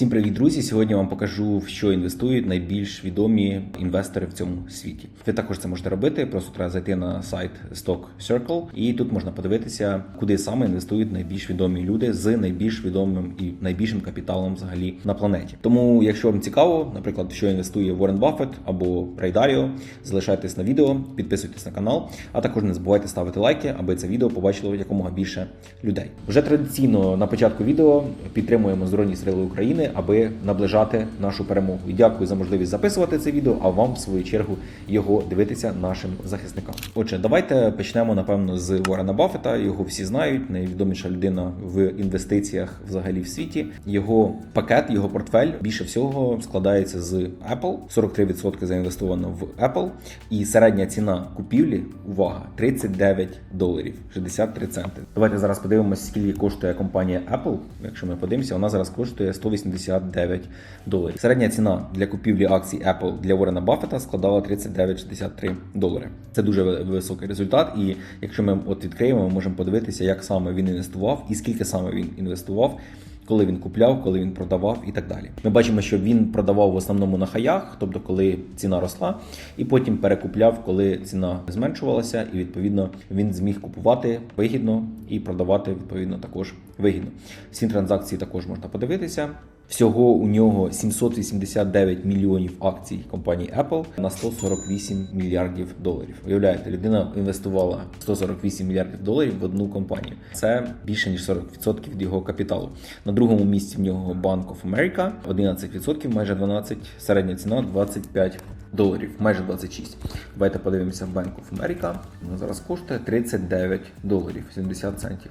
Всім привіт, друзі! Сьогодні вам покажу, в що інвестують найбільш відомі інвестори в цьому світі. Ви також це можете робити. Просто треба зайти на сайт Stock Circle, і тут можна подивитися, куди саме інвестують найбільш відомі люди з найбільш відомим і найбільшим капіталом взагалі на планеті. Тому, якщо вам цікаво, наприклад, в що інвестує Уоррен Баффет або Рей Даліо, залишайтесь на відео, підписуйтесь на канал, а також не забувайте ставити лайки, аби це відео побачило якомога більше людей. Вже традиційно на початку відео підтримуємо Збройні Сили України, аби наближати нашу перемогу. І дякую за можливість записувати це відео, а вам в свою чергу його дивитися нашим захисникам. Отже, давайте почнемо напевно з Ворена Баффета. Його всі знають. Найвідоміша людина в інвестиціях взагалі в світі. Його пакет, його портфель більше всього складається з Apple. 43% заінвестовано в Apple. І середня ціна купівлі, увага, 39 доларів 63 центи. Давайте зараз подивимося, скільки коштує компанія Apple. Якщо ми подивимося, вона зараз коштує 189 доларів. Середня ціна для купівлі акцій Apple для Ворена Баффета складала 39,63 долари. Це дуже високий результат. І якщо ми от відкриємо, ми можемо подивитися, як саме він інвестував і скільки саме він інвестував. Коли він купляв, коли він продавав і так далі. Ми бачимо, що він продавав в основному на хаях, тобто коли ціна росла, і потім перекупляв, коли ціна зменшувалася, і відповідно він зміг купувати вигідно і продавати відповідно також вигідно. Всі транзакції також можна подивитися. Всього у нього 789 мільйонів акцій компанії Apple на 148 мільярдів доларів. Уявляєте, людина інвестувала 148 мільярдів доларів в одну компанію. Це більше ніж 40% від його капіталу. На другому місці в нього Bank of America 11%, майже 12%, середня ціна 25 доларів, майже 26. Давайте подивимося Bank of America. Вона зараз коштує 39 доларів 70 центів.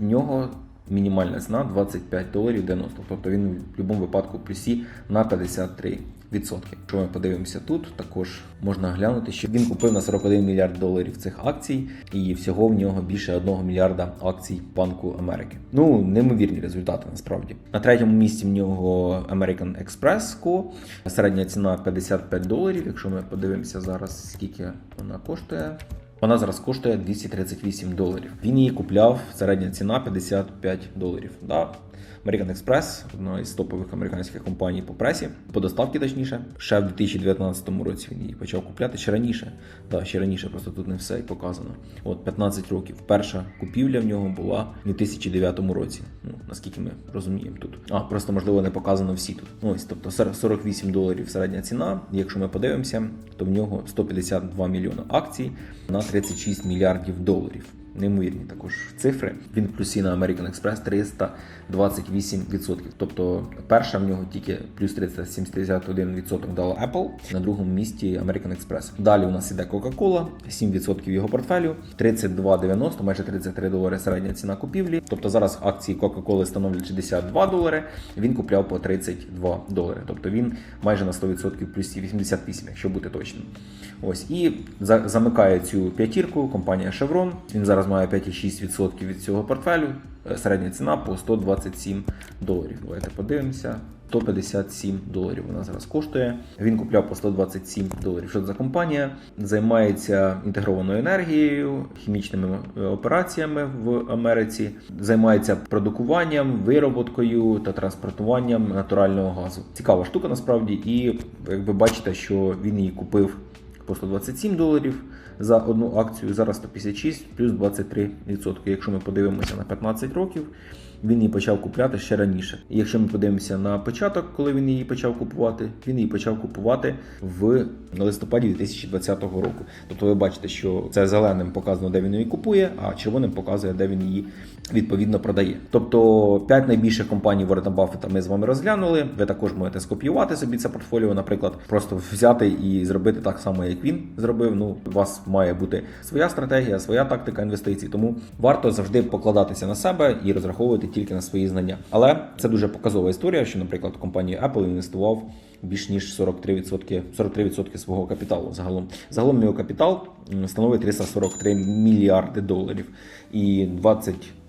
В нього мінімальна ціна 25 доларів 90. Тобто він в будь-якому випадку в плюсі на 53%. Якщо ми подивимося тут, також можна глянути, що він купив на 41 мільярд доларів цих акцій, і всього в нього більше 1 мільярда акцій Банку Америки. Ну, неймовірні результати насправді. На третьому місці в нього American Express Co. Середня ціна 55 доларів. Якщо ми подивимося зараз, скільки вона коштує. Вона зараз коштує 238 доларів. Він її купляв, середня ціна 55 доларів. Да. American Express, одна із топових американських компаній по пресі, по доставці точніше. Ще в 2019 році він її почав купляти ще раніше. Да, ще раніше, просто тут не все і показано. От 15 років. Перша купівля в нього була в 2009 році. Ну, наскільки ми розуміємо тут. А, просто можливо не показано всі тут. Ну, ось, тобто 48 доларів середня ціна. Якщо ми подивимося, то в нього 152 мільйони акцій на 36 мільярдів доларів. Неймовірні також цифри. Він плюсі на American Express 328%. Тобто перша в нього тільки плюс 371% дала Apple, на другому місці American Express. Далі у нас іде Coca-Cola, 7% його портфелю, 32,90, майже 33 долари середня ціна купівлі. Тобто зараз акції Coca-Cola становлять 62 долари. Він купляв по 32 долари. Тобто він майже на 100% в плюсі 88, якщо бути точним. Ось і замикає цю п'ятірку компанія Chevron. Він зараз має 5,6% від цього портфелю. Е, Середня ціна по 127 доларів. Давайте подивимося. 157 доларів вона зараз коштує. Він купляв по 127 доларів. Що це за компанія? Займається інтегрованою енергією, хімічними е, операціями в Америці, займається продукуванням, вироботкою та транспортуванням натурального газу. Цікава штука насправді, і як ви бачите, що він її купив по 127 доларів за одну акцію, зараз 156 плюс 23%. Якщо ми подивимося на 15 років, він її почав купляти ще раніше. І якщо ми подивимося на початок, коли він її почав купувати, він її почав купувати в листопаді 2020 року. Тобто ви бачите, що це зеленим показано, де він її купує, а червоним показує, де він її відповідно продає. Тобто 5 найбільших компаній Ворена Баффета ми з вами розглянули. Ви також можете скопіювати собі це портфоліо, наприклад, просто взяти і зробити так само, як він зробив. Ну, у вас має бути своя стратегія, своя тактика інвестицій. Тому варто завжди покладатися на себе і розраховувати тільки на свої знання. Але це дуже показова історія, що, наприклад, компанія Apple інвестував більш ніж 43%, 43% свого капіталу. Загалом загалом його капітал становить 343 мільярди доларів, і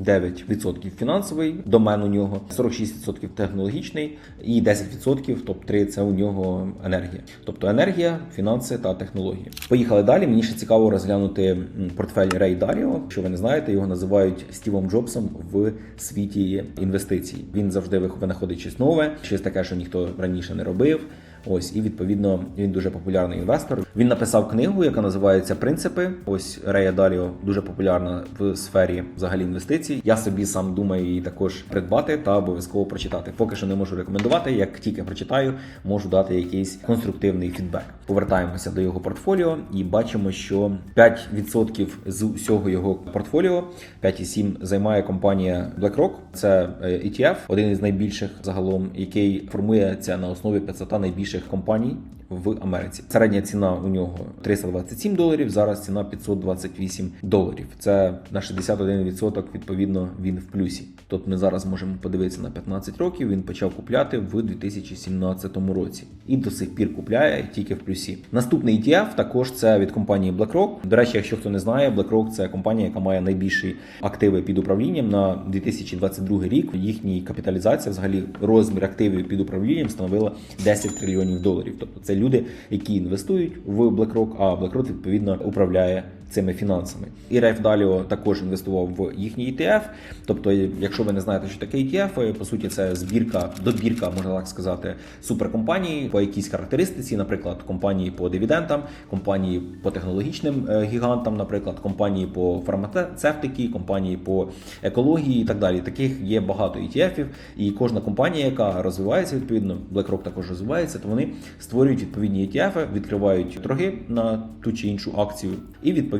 9% фінансовий домен у нього, 46% технологічний і 10% топ-3 це у нього енергія. Тобто енергія, фінанси та технології. Поїхали далі. Мені ще цікаво розглянути портфель Рей Даліо. Що ви не знаєте, його називають Стівом Джобсом в світі інвестицій. Він завжди винаходить щось нове, щось таке, що ніхто раніше не робив. live Ось і відповідно він дуже популярний інвестор. Він написав книгу, яка називається Принципи. Ось Рея Даліо дуже популярна в сфері взагалі інвестицій. Я собі сам думаю її також придбати та обов'язково прочитати. Поки що не можу рекомендувати. Як тільки прочитаю, можу дати якийсь конструктивний фідбек. Повертаємося до його портфоліо і бачимо, що 5% з усього його портфоліо 5,7 займає компанія BlackRock. Це е, ETF, один із найбільших загалом, який формується на основі 500 найбільших компаній в Америці. Середня ціна у нього 327 доларів. Зараз ціна 528 доларів. Це на 61% відповідно він в плюсі. Тобто ми зараз можемо подивитися на 15 років. Він почав купляти в 2017 році і до сих пір купляє тільки в плюсі. Наступний ETF також це від компанії BlackRock. До речі, якщо хто не знає, BlackRock – це компанія, яка має найбільші активи під управлінням на 2022 рік. Їхній капіталізація, взагалі розмір активів під управлінням становила 10 трильйонів доларів. Тобто це люди, які інвестують в BlackRock, а BlackRock відповідно управляє цими фінансами. І Райф Даліо також інвестував в їхній ETF. Тобто, якщо ви не знаєте, що таке ETF, по суті, це збірка, добірка, можна так сказати, суперкомпаній по якійсь характеристиці, наприклад, компанії по дивідендам, компанії по технологічним е, гігантам, наприклад, компанії по фармацевтики, компанії по екології і так далі. Таких є багато ETF-ів, і кожна компанія, яка розвивається, відповідно, BlackRock також розвивається, то вони створюють відповідні ETF, відкривають торги на ту чи іншу акцію, і відповідно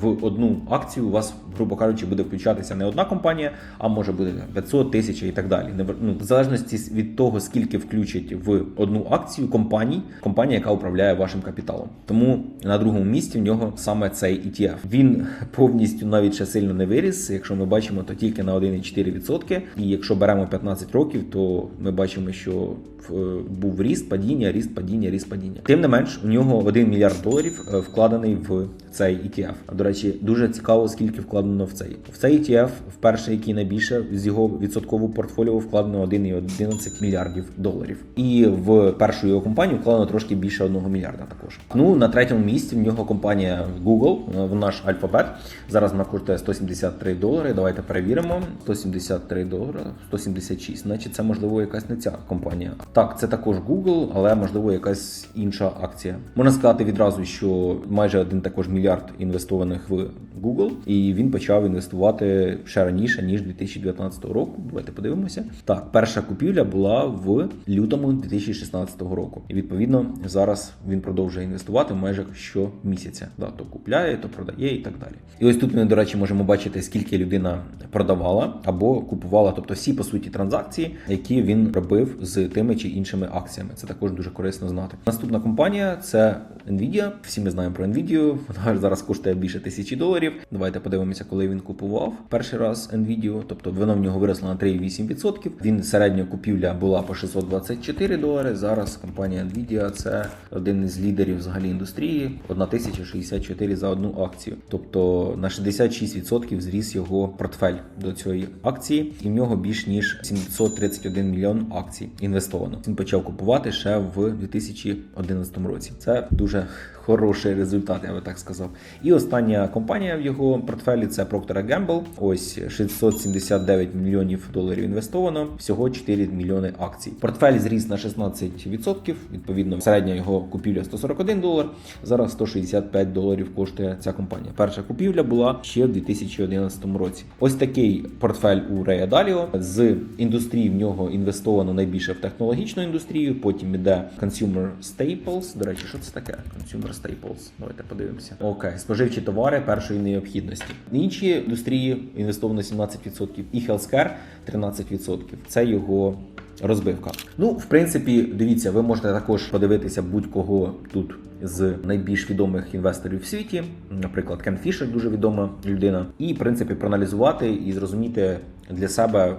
в одну акцію у вас, грубо кажучи, буде включатися не одна компанія, а може бути 500 тисяч і так далі. Ну, в залежності від того, скільки включать в одну акцію компаній, компанія, яка управляє вашим капіталом. Тому на другому місці в нього саме цей ETF. Він повністю навіть ще сильно не виріс. Якщо ми бачимо, то тільки на 1,4%. І якщо беремо 15 років, то ми бачимо, що е, був ріст, падіння, ріст, падіння, ріст, падіння. Тим не менш, у нього 1 мільярд доларів е, вкладений в цей ETF. А до речі, дуже цікаво, скільки вкладено в цей. В цей ETF, вперше, який найбільше з його відсоткового портфоліо вкладено 1,11 мільярдів доларів. І в першу його компанію вкладено трошки більше 1 мільярда також. Ну на третьому місці в нього компанія Google, в наш альфабет. Зараз вона коштує 173 долари. Давайте перевіримо. 173 долари, 176. Значить, це можливо якась не ця компанія. Так, це також Google, але можливо якась інша акція. Можна сказати відразу, що майже один також мільярд інвестованих в Google, і він почав інвестувати ще раніше ніж 2019 року. Давайте подивимося. Так, перша купівля була в лютому 2016 року. І відповідно зараз він продовжує інвестувати майже щомісяця. Да, то купляє, то продає і так далі. І ось тут ми, до речі, можемо бачити, скільки людина продавала або купувала, тобто всі по суті транзакції, які він робив з тими чи іншими акціями. Це також дуже корисно знати. Наступна компанія це Nvidia. Всі ми знаємо про Nvidia. Вона зараз коштує більше тисячі доларів. Давайте подивимося, коли він купував перший раз Nvidia. Тобто вона в нього виросла на 3,8%. Він середня купівля була по 624 долари. Зараз компанія Nvidia це один із лідерів взагалі індустрії. 1064 за одну акцію. Тобто на 66% зріс його портфель до цієї акції, і в нього більш ніж 731 мільйон акцій інвестовано. Він почав купувати ще в 2011 році. Це дуже хороший результат, я би так сказав. І остання компанія в його портфелі це Procter Gamble. Ось 679 мільйонів доларів інвестовано, всього 4 мільйони акцій. Портфель зріс на 16%. Відповідно, середня його купівля 141 долар. Зараз 165 доларів коштує ця компанія. Перша купівля була ще в 2011 році. Ось такий портфель у Рея Даліо. З індустрії в нього інвестовано найбільше в технологічну індустрію. Потім іде Consumer Staples. До речі, що це таке? Consumer Staples. Давайте подивимося. Окей, споживчі товари першої необхідності. Інші індустрії інвестовано 17% і Healthcare 13%. Це його розбивка. Ну, в принципі, дивіться, ви можете також подивитися будь-кого тут з найбільш відомих інвесторів в світі, наприклад, Кен Фішер, дуже відома людина, і в принципі проаналізувати і зрозуміти для себе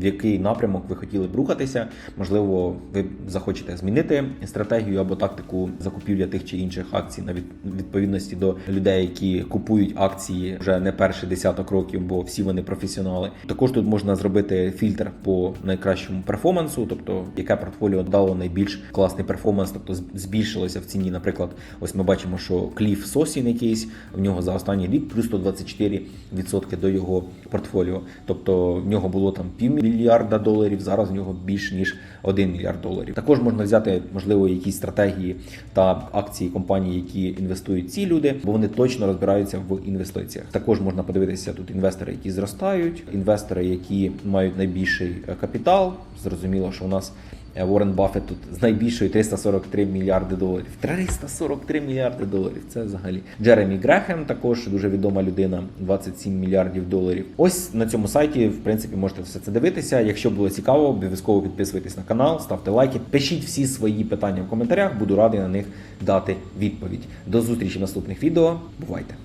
в який напрямок ви хотіли б рухатися. Можливо, ви захочете змінити стратегію або тактику закупівля тих чи інших акцій на від- відповідності до людей, які купують акції вже не перший десяток років, бо всі вони професіонали. Також тут можна зробити фільтр по найкращому перформансу, тобто яке портфоліо дало найбільш класний перформанс, тобто збільшилося в ціні. Наприклад, ось ми бачимо, що Кліф Сосін якийсь в нього за останній рік плюс 124% до його портфоліо. Тобто в нього було там півмільярда доларів, зараз в нього більш ніж 1 мільярд доларів. Також можна взяти, можливо, якісь стратегії та акції компаній, які інвестують ці люди, бо вони точно розбираються в інвестиціях. Також можна подивитися тут інвестори, які зростають, інвестори, які мають найбільший е, капітал. Зрозуміло, що у нас Е, Уоррен Баффет тут з найбільшої 343 мільярди доларів. 343 мільярди доларів. Це взагалі Джеремі Грехем, також дуже відома людина, 27 мільярдів доларів. Ось на цьому сайті, в принципі, можете все це дивитися. Якщо було цікаво, обов'язково підписуйтесь на канал, ставте лайки, пишіть всі свої питання в коментарях. Буду радий на них дати відповідь. До зустрічі в наступних відео. Бувайте!